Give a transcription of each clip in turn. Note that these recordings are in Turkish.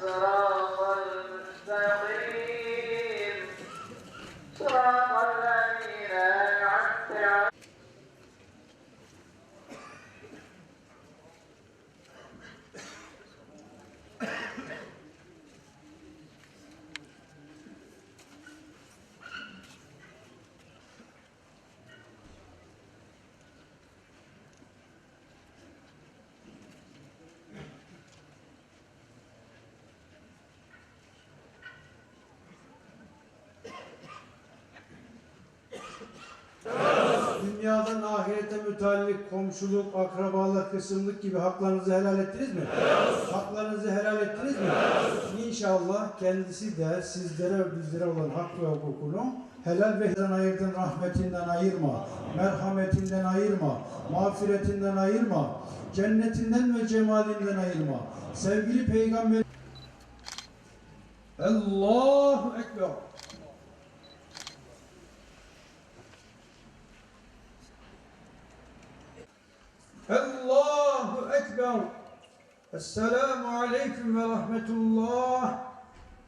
صراط المستقيم. صراط الله Dünyadan ahirete müteallik, komşuluk, akrabalık, kısımlık gibi haklarınızı helal ettiniz mi? Haklarınızı helal ettiniz mi? İnşallah kendisi de sizlere ve bizlere olan hak ve hukukunu helal ve helal ayırdın rahmetinden ayırma, merhametinden ayırma, mağfiretinden ayırma, cennetinden ve cemalinden ayırma. Sevgili Peygamber Allahu Ekber. Allahu Ekber. Esselamu Aleyküm ve Rahmetullah.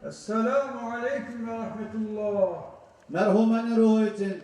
Esselamu Aleyküm ve Rahmetullah. Merhumenin ruhu için